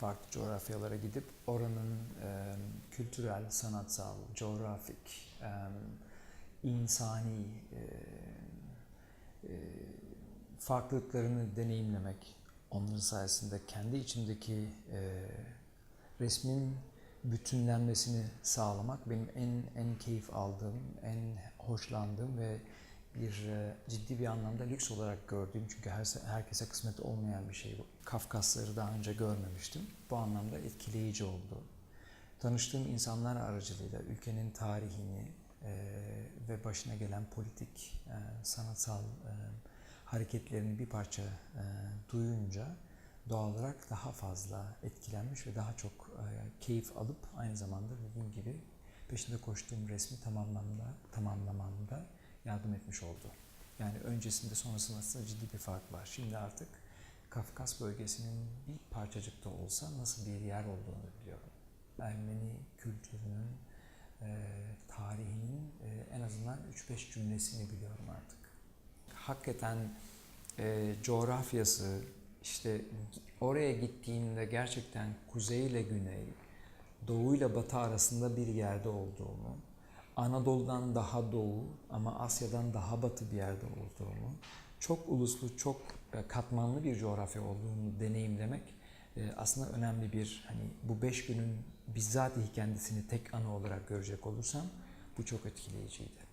farklı coğrafyalara gidip oranın e, kültürel, sanatsal, coğrafik, e, insani e, e, farklılıklarını deneyimlemek, onların sayesinde kendi içimdeki e, resmin bütünlenmesini sağlamak benim en en keyif aldığım, en hoşlandığım ve bir e, ciddi bir anlamda lüks olarak gördüğüm çünkü her, herkese kısmet olmayan bir şey bu. Kafkasları daha önce görmemiştim. Bu anlamda etkileyici oldu. Tanıştığım insanlar aracılığıyla ülkenin tarihini e, ve başına gelen politik, e, sanatsal e, hareketlerini bir parça e, duyunca doğal olarak daha fazla etkilenmiş ve daha çok e, keyif alıp aynı zamanda dediğim gibi peşinde koştuğum resmi tamamlamda, tamamlamamda yardım etmiş oldu. Yani öncesinde sonrasında aslında ciddi bir fark var. Şimdi artık Kafkas bölgesinin bir parçacık da olsa nasıl bir yer olduğunu biliyorum. Ermeni kültürünün, e, tarihinin e, en azından 3-5 cümlesini biliyorum artık. Hakikaten e, coğrafyası, işte oraya gittiğinde gerçekten kuzey ile güney, doğu ile batı arasında bir yerde olduğumu, Anadolu'dan daha doğu ama Asya'dan daha batı bir yerde olduğumu, çok uluslu, çok e, katmanlı bir coğrafya olduğunu deneyimlemek e, aslında önemli bir hani bu beş günün bizzatihi kendisini tek ana olarak görecek olursam bu çok etkileyiciydi.